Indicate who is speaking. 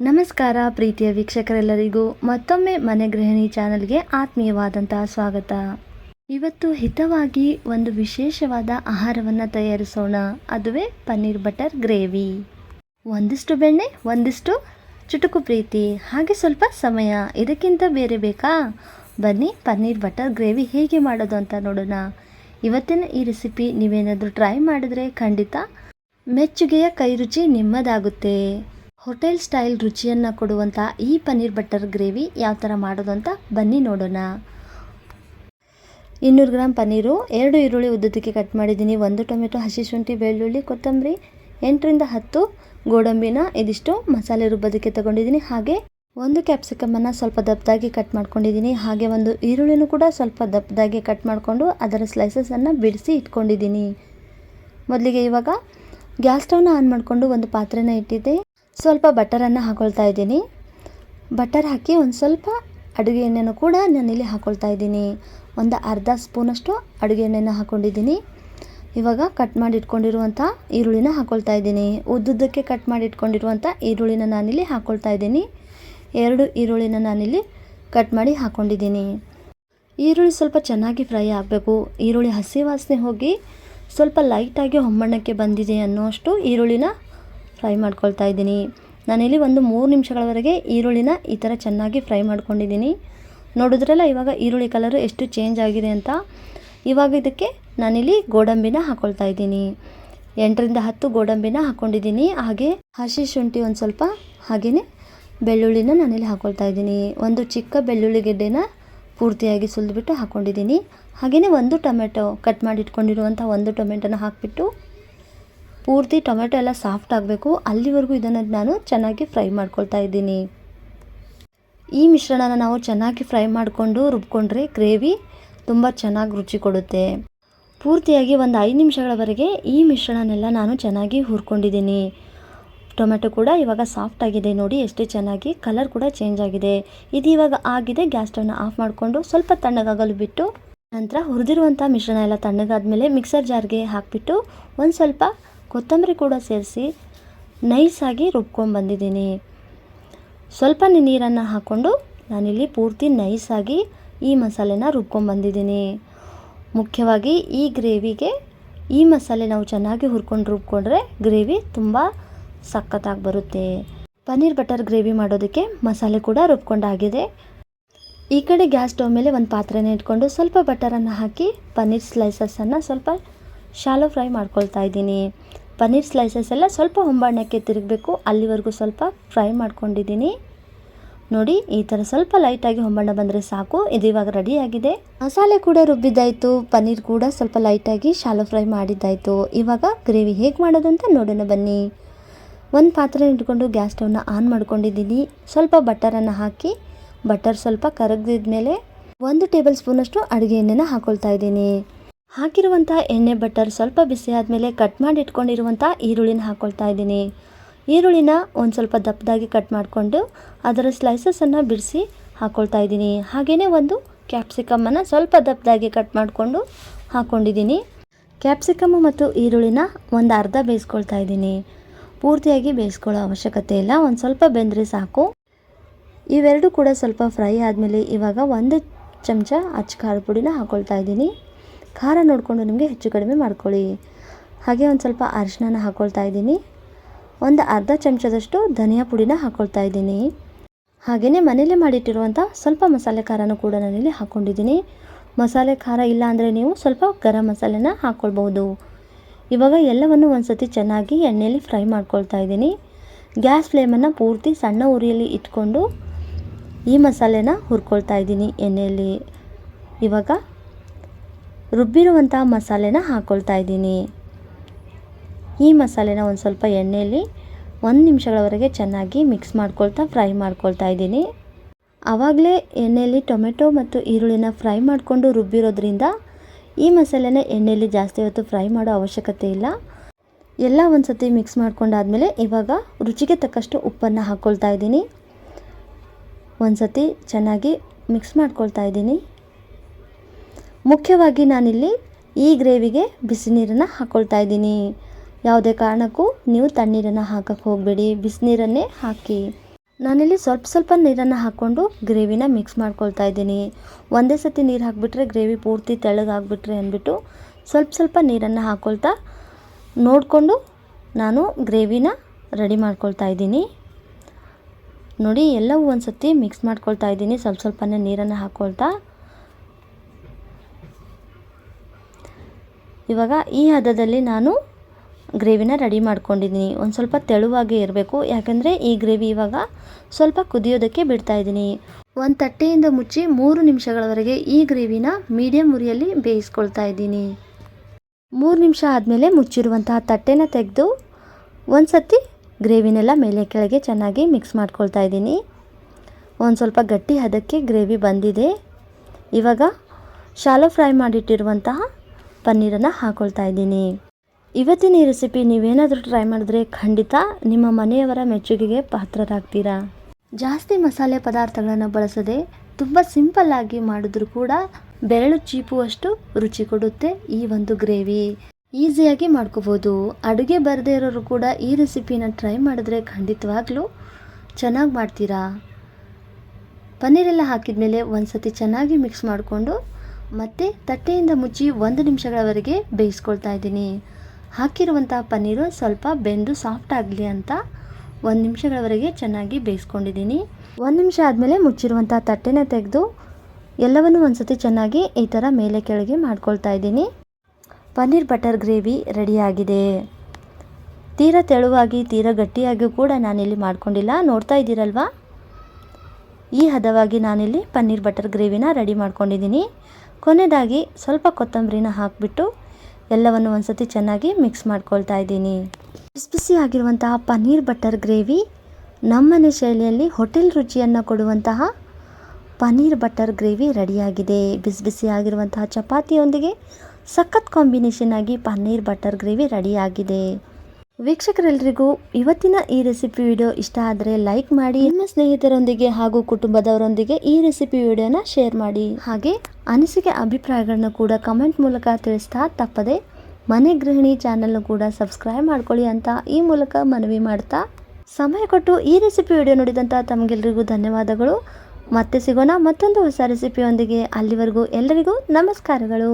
Speaker 1: ನಮಸ್ಕಾರ ಪ್ರೀತಿಯ ವೀಕ್ಷಕರೆಲ್ಲರಿಗೂ ಮತ್ತೊಮ್ಮೆ ಮನೆ ಗೃಹಿಣಿ ಚಾನಲ್ಗೆ ಆತ್ಮೀಯವಾದಂತಹ ಸ್ವಾಗತ. ಇವತ್ತು ಹಿತವಾಗಿ ಒಂದು ವಿಶೇಷವಾದ ಆಹಾರವನ್ನು ತಯಾರಿಸೋಣ. ಅದುವೇ ಪನ್ನೀರ್ ಬಟರ್ ಗ್ರೇವಿ. ಒಂದಿಷ್ಟು ಬೆಣ್ಣೆ, ಒಂದಿಷ್ಟು ಚುಟುಕು ಪ್ರೀತಿ. ಹಾಗೆ ಸ್ವಲ್ಪ ಸಮಯ. ಇದಕ್ಕಿಂತ ಬೇರೆ ಬೇಕಾ? ಬನ್ನಿ ಪನ್ನೀರ್ ಬಟರ್ ಗ್ರೇವಿ ಹೇಗೆ ಮಾಡೋದು ಅಂತ ನೋಡೋಣ. ಇವತ್ತಿನ ಈ ರೆಸಿಪಿ ನೀವೇನಾದರೂ ಟ್ರೈ ಮಾಡಿದ್ರೆ ಖಂಡಿತ ಮೆಚ್ಚುಗೆಯ ಕೈರುಚಿ ನಿಮ್ಮದಾಗುತ್ತೆ. ಹೋಟೆಲ್ ಸ್ಟೈಲ್ ರುಚಿಯನ್ನು ಕೊಡುವಂಥ ಈ ಪನ್ನೀರ್ ಬಟರ್ ಗ್ರೇವಿ ಯಾವ ಥರ ಮಾಡೋದು ಅಂತ ಬನ್ನಿ ನೋಡೋಣ. ಇನ್ನೂರು ಗ್ರಾಮ್ ಪನ್ನೀರು, ಎರಡು ಈರುಳ್ಳಿ ಉದ್ದಕ್ಕೆ ಕಟ್ ಮಾಡಿದ್ದೀನಿ, ಒಂದು ಟೊಮೆಟೊ, ಹಸಿ ಶುಂಠಿ, ಬೆಳ್ಳುಳ್ಳಿ, ಕೊತ್ತಂಬರಿ, ಎಂಟರಿಂದ ಹತ್ತು ಗೋಡಂಬಿನ ಇದಿಷ್ಟು ಮಸಾಲೆ ರುಬ್ಬೋದಕ್ಕೆ ತಗೊಂಡಿದ್ದೀನಿ. ಹಾಗೆ ಒಂದು ಕ್ಯಾಪ್ಸಿಕಮನ್ನು ಸ್ವಲ್ಪ ದಪ್ಪದಾಗಿ ಕಟ್ ಮಾಡ್ಕೊಂಡಿದ್ದೀನಿ. ಹಾಗೆ ಒಂದು ಈರುಳ್ಳಿನೂ ಕೂಡ ಸ್ವಲ್ಪ ದಪ್ಪದಾಗಿ ಕಟ್ ಮಾಡಿಕೊಂಡು ಅದರ ಸ್ಲೈಸಸನ್ನು ಬಿಡಿಸಿ ಇಟ್ಕೊಂಡಿದ್ದೀನಿ. ಮೊದಲಿಗೆ ಇವಾಗ ಗ್ಯಾಸ್ ಸ್ಟವ್ನ ಆನ್ ಮಾಡಿಕೊಂಡು ಒಂದು ಪಾತ್ರೆನ ಇಟ್ಟಿದ್ದೆ. ಸ್ವಲ್ಪ ಬಟರನ್ನು ಹಾಕೊಳ್ತಾ ಇದ್ದೀನಿ. ಬಟರ್ ಹಾಕಿ ಒಂದು ಸ್ವಲ್ಪ ಅಡುಗೆ ಎಣ್ಣೆನೂ ಕೂಡ ನಾನಿಲ್ಲಿ ಹಾಕ್ಕೊಳ್ತಾ ಇದ್ದೀನಿ. ಒಂದು ಅರ್ಧ ಸ್ಪೂನಷ್ಟು ಅಡುಗೆ ಎಣ್ಣೆನ ಹಾಕ್ಕೊಂಡಿದ್ದೀನಿ ಇವಾಗ ಕಟ್ ಮಾಡಿ ಇಟ್ಕೊಂಡಿರುವಂಥ ಈರುಳ್ಳಿನ ಹಾಕ್ಕೊಳ್ತಾ ಇದ್ದೀನಿ. ಉದ್ದುದ್ದಕ್ಕೆ ಕಟ್ ಮಾಡಿ ಇಟ್ಕೊಂಡಿರುವಂಥ ಈರುಳ್ಳಿನ ನಾನಿಲ್ಲಿ ಹಾಕ್ಕೊಳ್ತಾ ಇದ್ದೀನಿ. ಎರಡು ಈರುಳ್ಳಿನ ನಾನಿಲ್ಲಿ ಕಟ್ ಮಾಡಿ ಹಾಕ್ಕೊಂಡಿದ್ದೀನಿ ಈರುಳ್ಳಿ ಸ್ವಲ್ಪ ಚೆನ್ನಾಗಿ ಫ್ರೈ ಆಗಬೇಕು. ಈರುಳ್ಳಿ ಹಸಿ ವಾಸನೆ ಹೋಗಿ ಸ್ವಲ್ಪ ಲೈಟಾಗಿ ಹೊಂಬಣ್ಣಕ್ಕೆ ಬಂದಿದೆ ಅನ್ನೋಷ್ಟು ಈರುಳ್ಳಿನ ಫ್ರೈ ಮಾಡ್ಕೊಳ್ತಾ ಇದ್ದೀನಿ. ನಾನಿಲ್ಲಿ ಒಂದು ಮೂರು ನಿಮಿಷಗಳವರೆಗೆ ಈರುಳ್ಳಿನ ಈ ಥರ ಚೆನ್ನಾಗಿ ಫ್ರೈ ಮಾಡ್ಕೊಂಡಿದ್ದೀನಿ. ನೋಡಿದ್ರಲ್ಲ, ಇವಾಗ ಈರುಳ್ಳಿ ಕಲರು ಎಷ್ಟು ಚೇಂಜ್ ಆಗಿದೆ ಅಂತ. ಇವಾಗ ಇದಕ್ಕೆ ನಾನಿಲ್ಲಿ ಗೋಡಂಬಿನ ಹಾಕ್ಕೊಳ್ತಾ ಇದ್ದೀನಿ. ಎಂಟರಿಂದ ಹತ್ತು ಗೋಡಂಬಿನ ಹಾಕ್ಕೊಂಡಿದ್ದೀನಿ ಹಾಗೆ ಹಸಿ ಶುಂಠಿ ಒಂದು ಸ್ವಲ್ಪ ಹಾಗೆಯೇ ಬೆಳ್ಳುಳ್ಳಿನ ನಾನಿಲ್ಲಿ ಹಾಕ್ಕೊಳ್ತಾ ಇದ್ದೀನಿ. ಒಂದು ಚಿಕ್ಕ ಬೆಳ್ಳುಳ್ಳಿ ಗೆಡ್ಡೆನ ಪೂರ್ತಿಯಾಗಿ ಸುಲಿದ್ಬಿಟ್ಟು ಹಾಕ್ಕೊಂಡಿದ್ದೀನಿ ಹಾಗೆಯೇ ಒಂದು ಟೊಮೆಟೊ ಕಟ್ ಮಾಡಿ ಇಟ್ಕೊಂಡಿರುವಂಥ ಒಂದು ಟೊಮೆಟೊನ ಹಾಕಿಬಿಟ್ಟು ಪೂರ್ತಿ ಟೊಮೆಟೊ ಎಲ್ಲ ಸಾಫ್ಟ್ ಆಗಬೇಕು. ಅಲ್ಲಿವರೆಗೂ ಇದನ್ನು ನಾನು ಚೆನ್ನಾಗಿ ಫ್ರೈ ಮಾಡ್ಕೊಳ್ತಾ ಇದ್ದೀನಿ. ಈ ಮಿಶ್ರಣನ ನಾವು ಚೆನ್ನಾಗಿ ಫ್ರೈ ಮಾಡಿಕೊಂಡು ರುಬ್ಕೊಂಡ್ರೆ ಗ್ರೇವಿ ತುಂಬ ಚೆನ್ನಾಗಿ ರುಚಿ ಕೊಡುತ್ತೆ. ಪೂರ್ತಿಯಾಗಿ ಒಂದು ಐದು ನಿಮಿಷಗಳವರೆಗೆ ಈ ಮಿಶ್ರಣನೆಲ್ಲ ನಾನು ಚೆನ್ನಾಗಿ ಹುರ್ಕೊಂಡಿದ್ದೀನಿ. ಟೊಮೆಟೊ ಕೂಡ ಇವಾಗ ಸಾಫ್ಟ್ ಆಗಿದೆ ನೋಡಿ, ಎಷ್ಟು ಚೆನ್ನಾಗಿ ಕಲರ್ ಕೂಡ ಚೇಂಜ್ ಆಗಿದೆ. ಇದು ಇವಾಗ ಆಗಿದೆ ಗ್ಯಾಸ್ ಸ್ಟವ್ನ ಆಫ್ ಮಾಡಿಕೊಂಡು ಸ್ವಲ್ಪ ತಣ್ಣಗಾಗಲು ಬಿಟ್ಟು ನಂತರ ಹುರಿದಿರುವಂಥ ಮಿಶ್ರಣ ಎಲ್ಲ ತಣ್ಣಗಾದ್ಮೇಲೆ ಮಿಕ್ಸರ್ ಜಾರ್ಗೆ ಹಾಕಿಬಿಟ್ಟು ಒಂದು ಸ್ವಲ್ಪ ಕೊತ್ತಂಬರಿ ಕೂಡ ಸೇರಿಸಿ ನೈಸಾಗಿ ರುಬ್ಕೊಂಡ್ಬಂದಿದ್ದೀನಿ. ಸ್ವಲ್ಪ ನೀರನ್ನು ಹಾಕ್ಕೊಂಡು ನಾನಿಲ್ಲಿ ಪೂರ್ತಿ ನೈಸಾಗಿ ಈ ಮಸಾಲೆನ ರುಬ್ಕೊಂಡ್ಬಂದಿದ್ದೀನಿ. ಮುಖ್ಯವಾಗಿ ಈ ಗ್ರೇವಿಗೆ ಈ ಮಸಾಲೆ ನಾವು ಚೆನ್ನಾಗಿ ಹುರ್ಕೊಂಡು ರುಬ್ಕೊಂಡ್ರೆ ಗ್ರೇವಿ ತುಂಬ ಸಖತ್ತಾಗಿ ಬರುತ್ತೆ. ಪನ್ನೀರ್ ಬಟರ್ ಗ್ರೇವಿ ಮಾಡೋದಕ್ಕೆ ಮಸಾಲೆ ಕೂಡ ರುಬ್ಕೊಂಡಾಗಿದೆ. ಈ ಕಡೆ ಗ್ಯಾಸ್ ಸ್ಟವ್ ಮೇಲೆ ಒಂದು ಪಾತ್ರೆನ ಇಟ್ಕೊಂಡು ಸ್ವಲ್ಪ ಬಟರನ್ನು ಹಾಕಿ ಪನ್ನೀರ್ ಸ್ಲೈಸಸನ್ನು ಸ್ವಲ್ಪ ಶಾಲೋ ಫ್ರೈ ಮಾಡ್ಕೊಳ್ತಾ ಇದ್ದೀನಿ. ಪನ್ನೀರ್ ಸ್ಲೈಸಸ್ ಎಲ್ಲ ಸ್ವಲ್ಪ ಹೊಂಬಣ್ಣಕ್ಕೆ ತಿರುಗಬೇಕು. ಅಲ್ಲಿವರೆಗೂ ಸ್ವಲ್ಪ ಫ್ರೈ ಮಾಡ್ಕೊಂಡಿದ್ದೀನಿ. ನೋಡಿ, ಈ ಥರ ಸ್ವಲ್ಪ ಲೈಟಾಗಿ ಹೊಂಬಣ್ಣ ಬಂದರೆ ಸಾಕು. ಇದು ಇವಾಗ ರೆಡಿಯಾಗಿದೆ. ಮಸಾಲೆ ಕೂಡ ರುಬ್ಬಿದ್ದಾಯಿತು. ಪನ್ನೀರ್ ಕೂಡ ಸ್ವಲ್ಪ ಲೈಟಾಗಿ ಶಾಲೋ ಫ್ರೈ ಮಾಡಿದ್ದಾಯಿತು. ಇವಾಗ ಗ್ರೇವಿ ಹೇಗೆ ಮಾಡೋದು ಅಂತ ನೋಡೋಣ ಬನ್ನಿ. ಒಂದು ಪಾತ್ರೆ ಇಟ್ಕೊಂಡು ಗ್ಯಾಸ್ ಸ್ಟವ್ನ ಆನ್ ಮಾಡ್ಕೊಂಡಿದ್ದೀನಿ. ಸ್ವಲ್ಪ ಬಟರನ್ನು ಹಾಕಿ ಬಟರ್ ಸ್ವಲ್ಪ ಕರಗ್ದಿದ್ಮೇಲೆ ಮೇಲೆ ಒಂದು ಟೇಬಲ್ ಸ್ಪೂನಷ್ಟು ಅಡುಗೆ ಎಣ್ಣೆನ ಹಾಕ್ಕೊಳ್ತಾ ಇದ್ದೀನಿ. ಹಾಕಿರುವಂಥ ಎಣ್ಣೆ ಬಟರ್ ಸ್ವಲ್ಪ ಬಿಸಿ ಆದಮೇಲೆ ಕಟ್ ಮಾಡಿ ಇಟ್ಕೊಂಡಿರುವಂಥ ಈರುಳ್ಳಿನ ಹಾಕ್ಕೊಳ್ತಾ ಇದ್ದೀನಿ. ಈರುಳ್ಳಿನ ಒಂದು ಸ್ವಲ್ಪ ದಪ್ಪದಾಗಿ ಕಟ್ ಮಾಡಿಕೊಂಡು ಅದರ ಸ್ಲೈಸಸನ್ನು ಬಿಡಿಸಿ ಹಾಕ್ಕೊಳ್ತಾ ಇದ್ದೀನಿ. ಹಾಗೆಯೇ ಒಂದು ಕ್ಯಾಪ್ಸಿಕಮ್ಮನ್ನು ಸ್ವಲ್ಪ ದಪ್ಪದಾಗಿ ಕಟ್ ಮಾಡಿಕೊಂಡು ಹಾಕ್ಕೊಂಡಿದ್ದೀನಿ ಕ್ಯಾಪ್ಸಿಕಮ್ಮು ಮತ್ತು ಈರುಳ್ಳಿನ ಒಂದು ಅರ್ಧ ಬೇಯಿಸ್ಕೊಳ್ತಾ ಇದ್ದೀನಿ. ಪೂರ್ತಿಯಾಗಿ ಬೇಯಿಸ್ಕೊಳ್ಳೋ ಅವಶ್ಯಕತೆ ಇಲ್ಲ. ಒಂದು ಸ್ವಲ್ಪ ಬೆಂದರೆ ಸಾಕು. ಇವೆರಡೂ ಕೂಡ ಸ್ವಲ್ಪ ಫ್ರೈ ಆದಮೇಲೆ ಇವಾಗ ಒಂದು ಚಮಚ ಅಚ್ಚ ಖಾರ ಪುಡಿನ ಹಾಕ್ಕೊಳ್ತಾ ಇದ್ದೀನಿ. ಖಾರ ನೋಡಿಕೊಂಡು ನಿಮಗೆ ಹೆಚ್ಚು ಕಡಿಮೆ ಮಾಡ್ಕೊಳ್ಳಿ. ಹಾಗೆ ಒಂದು ಸ್ವಲ್ಪ ಅರಿಶಿನ ಹಾಕ್ಕೊಳ್ತಾ ಇದ್ದೀನಿ. ಒಂದು ಅರ್ಧ ಚಮಚದಷ್ಟು ಧನಿಯಾ ಪುಡಿನ ಹಾಕ್ಕೊಳ್ತಾ ಇದ್ದೀನಿ. ಹಾಗೆಯೇ ಮನೇಲೇ ಮಾಡಿಟ್ಟಿರುವಂಥ ಸ್ವಲ್ಪ ಮಸಾಲೆ ಖಾರನೂ ಕೂಡ ನಾನಿಲ್ಲಿ ಹಾಕ್ಕೊಂಡಿದ್ದೀನಿ ಮಸಾಲೆ ಖಾರ ಇಲ್ಲ ಅಂದರೆ ನೀವು ಸ್ವಲ್ಪ ಗರಂ ಮಸಾಲೆನ ಹಾಕ್ಕೊಳ್ಬೋದು ಇವಾಗ ಎಲ್ಲವನ್ನು ಒಂದು ಸತಿ ಚೆನ್ನಾಗಿ ಎಣ್ಣೆಯಲ್ಲಿ ಫ್ರೈ ಮಾಡ್ಕೊಳ್ತಾ ಇದ್ದೀನಿ. ಗ್ಯಾಸ್ ಫ್ಲೇಮನ್ನು ಪೂರ್ತಿ ಸಣ್ಣ ಉರಿಯಲ್ಲಿ ಇಟ್ಕೊಂಡು ಈ ಮಸಾಲೆನ ಹುರ್ಕೊಳ್ತಾ ಇದ್ದೀನಿ ಎಣ್ಣೆಯಲ್ಲಿ. ಇವಾಗ ರುಬ್ಬಿರುವಂಥ ಮಸಾಲೆನ ಹಾಕ್ಕೊಳ್ತಾ ಇದ್ದೀನಿ. ಈ ಮಸಾಲೆನ ಒಂದು ಸ್ವಲ್ಪ ಎಣ್ಣೆಯಲ್ಲಿ ಒಂದು ನಿಮಿಷಗಳವರೆಗೆ ಚೆನ್ನಾಗಿ ಮಿಕ್ಸ್ ಮಾಡ್ಕೊಳ್ತಾ ಫ್ರೈ ಮಾಡ್ಕೊಳ್ತಾ ಇದ್ದೀನಿ. ಆವಾಗಲೇ ಎಣ್ಣೆಯಲ್ಲಿ ಟೊಮೆಟೊ ಮತ್ತು ಈರುಳ್ಳಿನ ಫ್ರೈ ಮಾಡಿಕೊಂಡು ರುಬ್ಬಿರೋದ್ರಿಂದ ಈ ಮಸಾಲೆನ ಎಣ್ಣೆಯಲ್ಲಿ ಜಾಸ್ತಿ ಹೊತ್ತು ಫ್ರೈ ಮಾಡೋ ಅವಶ್ಯಕತೆ ಇಲ್ಲ. ಎಲ್ಲ ಒಂದು ಸತಿ ಮಿಕ್ಸ್ ಮಾಡ್ಕೊಂಡಾದಮೇಲೆ ಇವಾಗ ರುಚಿಗೆ ತಕ್ಕಷ್ಟು ಉಪ್ಪನ್ನು ಹಾಕ್ಕೊಳ್ತಾ ಇದ್ದೀನಿ. ಒಂದು ಸತಿ ಚೆನ್ನಾಗಿ ಮಿಕ್ಸ್ ಮಾಡ್ಕೊಳ್ತಾ ಇದ್ದೀನಿ. ಮುಖ್ಯವಾಗಿ ನಾನಿಲ್ಲಿ ಈ ಗ್ರೇವಿಗೆ ಬಿಸಿ ನೀರನ್ನು ಹಾಕ್ಕೊಳ್ತಾ ಇದ್ದೀನಿ. ಯಾವುದೇ ಕಾರಣಕ್ಕೂ ನೀವು ತಣ್ಣೀರನ್ನು ಹಾಕಕ್ಕೆ ಹೋಗಬೇಡಿ. ಬಿಸಿನೀರನ್ನೇ ಹಾಕಿ. ನಾನಿಲ್ಲಿ ಸ್ವಲ್ಪ ಸ್ವಲ್ಪ ನೀರನ್ನು ಹಾಕ್ಕೊಂಡು ಗ್ರೇವಿನ ಮಿಕ್ಸ್ ಮಾಡ್ಕೊಳ್ತಾ ಇದ್ದೀನಿ. ಒಂದೇ ಸತಿ ನೀರು ಹಾಕಿಬಿಟ್ರೆ ಗ್ರೇವಿ ಪೂರ್ತಿ ತೆಳ್ಳಗಾಗ್ಬಿಟ್ರೆ ಅಂದ್ಬಿಟ್ಟು ಸ್ವಲ್ಪ ಸ್ವಲ್ಪ ನೀರನ್ನು ಹಾಕ್ಕೊಳ್ತಾ ನೋಡಿಕೊಂಡು ನಾನು ಗ್ರೇವಿನ ರೆಡಿ ಮಾಡ್ಕೊಳ್ತಾ ಇದ್ದೀನಿ. ನೋಡಿ ಎಲ್ಲವೂ ಒಂದು ಸತಿ ಮಿಕ್ಸ್ ಮಾಡ್ಕೊಳ್ತಾ ಇದ್ದೀನಿ. ಸ್ವಲ್ಪ ಸ್ವಲ್ಪನೇ ನೀರನ್ನು ಹಾಕ್ಕೊಳ್ತಾ ಇವಾಗ ಈ ಹದದಲ್ಲಿ ನಾನು ಗ್ರೇವಿನ ರೆಡಿ ಮಾಡ್ಕೊಂಡಿದ್ದೀನಿ. ಒಂದು ಸ್ವಲ್ಪ ತೆಳುವಾಗೇ ಇರಬೇಕು. ಯಾಕಂದರೆ ಈ ಗ್ರೇವಿ ಇವಾಗ ಸ್ವಲ್ಪ ಕುದಿಯೋದಕ್ಕೆ ಬಿಡ್ತಾ ಇದ್ದೀನಿ. ಒಂದು ತಟ್ಟೆಯಿಂದ ಮುಚ್ಚಿ ಮೂರು ನಿಮಿಷಗಳವರೆಗೆ ಈ ಗ್ರೇವಿನ ಮೀಡಿಯಂ ಉರಿಯಲ್ಲಿ ಬೇಯಿಸ್ಕೊಳ್ತಾ ಇದ್ದೀನಿ. ಮೂರು ನಿಮಿಷ ಆದಮೇಲೆ ಮುಚ್ಚಿರುವಂತಹ ತಟ್ಟೆನ ತೆಗೆದು ಒಂದು ಸತಿ ಗ್ರೇವಿನೆಲ್ಲ ಮೇಲೆ ಕೆಳಗೆ ಚೆನ್ನಾಗಿ ಮಿಕ್ಸ್ ಮಾಡ್ಕೊಳ್ತಾ ಇದ್ದೀನಿ. ಒಂದು ಸ್ವಲ್ಪ ಗಟ್ಟಿ ಹದಕ್ಕೆ ಗ್ರೇವಿ ಬಂದಿದೆ. ಇವಾಗ ಶಾಲೋ ಫ್ರೈ ಮಾಡಿಟ್ಟಿರುವಂತಹ ಪನ್ನೀರನ್ನು ಹಾಕ್ಕೊಳ್ತಾ ಇದ್ದೀನಿ. ಇವತ್ತಿನ ಈ ರೆಸಿಪಿ ನೀವೇನಾದರೂ ಟ್ರೈ ಮಾಡಿದ್ರೆ ಖಂಡಿತ ನಿಮ್ಮ ಮನೆಯವರ ಮೆಚ್ಚುಗೆಗೆ ಪಾತ್ರರಾಗ್ತೀರಾ? ಜಾಸ್ತಿ ಮಸಾಲೆ ಪದಾರ್ಥಗಳನ್ನು ಬಳಸದೆ ತುಂಬ ಸಿಂಪಲ್ಲಾಗಿ ಮಾಡಿದ್ರೂ ಕೂಡ ಬೆರಳು ಚೀಪುವಷ್ಟು ರುಚಿ ಕೊಡುತ್ತೆ ಈ ಒಂದು ಗ್ರೇವಿ ಈಸಿಯಾಗಿ ಮಾಡ್ಕೋಬೋದು. ಅಡುಗೆ ಬರದೇ ಇರೋರು ಕೂಡ ಈ ರೆಸಿಪಿನ ಟ್ರೈ ಮಾಡಿದ್ರೆ ಖಂಡಿತವಾಗ್ಲೂ ಚೆನ್ನಾಗಿ ಮಾಡ್ತೀರಾ? ಪನ್ನೀರೆಲ್ಲ ಹಾಕಿದ ಮೇಲೆ ಒಂದು ಸತಿ ಚೆನ್ನಾಗಿ ಮಿಕ್ಸ್ ಮಾಡಿಕೊಂಡು ಮತ್ತು ತಟ್ಟೆಯಿಂದ ಮುಚ್ಚಿ ಒಂದು ನಿಮಿಷಗಳವರೆಗೆ ಬೇಯಿಸ್ಕೊಳ್ತಾ ಇದ್ದೀನಿ. ಹಾಕಿರುವಂಥ ಪನ್ನೀರು ಸ್ವಲ್ಪ ಬೆಂದು ಸಾಫ್ಟ್ ಆಗಲಿ ಅಂತ ಒಂದು ನಿಮಿಷಗಳವರೆಗೆ ಚೆನ್ನಾಗಿ ಬೇಯಿಸ್ಕೊಂಡಿದ್ದೀನಿ. ಒಂದು ನಿಮಿಷ ಆದಮೇಲೆ ಮುಚ್ಚಿರುವಂಥ ತಟ್ಟೆನ ತೆಗೆದು ಎಲ್ಲವನ್ನು ಒಂದು ಸತಿ ಚೆನ್ನಾಗಿ ಈ ಥರ ಮೇಲೆ ಕೆಳಗೆ ಮಾಡ್ಕೊಳ್ತಾ ಇದ್ದೀನಿ. ಪನ್ನೀರ್ ಬಟರ್ ಗ್ರೇವಿ ರೆಡಿಯಾಗಿದೆ ತೀರಾ ತೆಳುವಾಗಿ, ತೀರ ಗಟ್ಟಿಯಾಗಿಯೂ ಕೂಡ ನಾನಿಲ್ಲಿ ಮಾಡ್ಕೊಂಡಿಲ್ಲ. ನೋಡ್ತಾ ಇದ್ದೀರಲ್ವಾ? ಈ ಹದವಾಗಿ ನಾನಿಲ್ಲಿ ಪನ್ನೀರ್ ಬಟರ್ ಗ್ರೇವಿನ ರೆಡಿ ಮಾಡ್ಕೊಂಡಿದ್ದೀನಿ. ಕೊನೆಯದಾಗಿ ಸ್ವಲ್ಪ ಕೊತ್ತಂಬರಿನ ಹಾಕಿಬಿಟ್ಟು ಎಲ್ಲವನ್ನು ಒಂದು ಸತಿ ಚೆನ್ನಾಗಿ ಮಿಕ್ಸ್ ಮಾಡ್ಕೊಳ್ತಾ ಇದ್ದೀನಿ. ಬಿಸಿ ಬಿಸಿ ಆಗಿರುವಂತಹ ಪನ್ನೀರ್ ಬಟರ್ ಗ್ರೇವಿ ನಮ್ಮನೆ ಶೈಲಿಯಲ್ಲಿ ಹೋಟೆಲ್ ರುಚಿಯನ್ನು ಕೊಡುವಂತಹ ಪನ್ನೀರ್ ಬಟರ್ ಗ್ರೇವಿ ರೆಡಿಯಾಗಿದೆ. ಬಿಸಿ ಬಿಸಿ ಆಗಿರುವಂತಹ ಚಪಾತಿಯೊಂದಿಗೆ ಸಖತ್ ಕಾಂಬಿನೇಷನ್ ಆಗಿ ಪನ್ನೀರ್ ಬಟರ್ ಗ್ರೇವಿ ರೆಡಿಯಾಗಿದೆ. ವೀಕ್ಷಕರೆಲ್ಲರಿಗೂ ಇವತ್ತಿನ ಈ ರೆಸಿಪಿ ವಿಡಿಯೋ ಇಷ್ಟ ಆದರೆ ಲೈಕ್ ಮಾಡಿ, ನಿಮ್ಮ ಸ್ನೇಹಿತರೊಂದಿಗೆ ಹಾಗೂ ಕುಟುಂಬದವರೊಂದಿಗೆ ಈ ರೆಸಿಪಿ ವಿಡಿಯೋನ ಶೇರ್ ಮಾಡಿ. ಹಾಗೆ ಅನಿಸಿಕೆ ಅಭಿಪ್ರಾಯಗಳನ್ನ ಕೂಡ ಕಮೆಂಟ್ ಮೂಲಕ ತಿಳಿಸ್ತಾ ತಪ್ಪದೆ, ಮನೆ ಗೃಹಿಣಿ ಚಾನಲ್ನು ಕೂಡ ಸಬ್ಸ್ಕ್ರೈಬ್ ಮಾಡ್ಕೊಳ್ಳಿ ಅಂತ ಈ ಮೂಲಕ ಮನವಿ ಮಾಡ್ತಾ ಸಮಯ ಕೊಟ್ಟು ಈ ರೆಸಿಪಿ ವಿಡಿಯೋ ನೋಡಿದಂಥ ತಮಗೆಲ್ಲರಿಗೂ ಧನ್ಯವಾದಗಳು. ಮತ್ತೆ ಸಿಗೋಣ ಮತ್ತೊಂದು ಹೊಸ ರೆಸಿಪಿಯೊಂದಿಗೆ ಅಲ್ಲಿವರೆಗೂ ಎಲ್ಲರಿಗೂ ನಮಸ್ಕಾರಗಳು.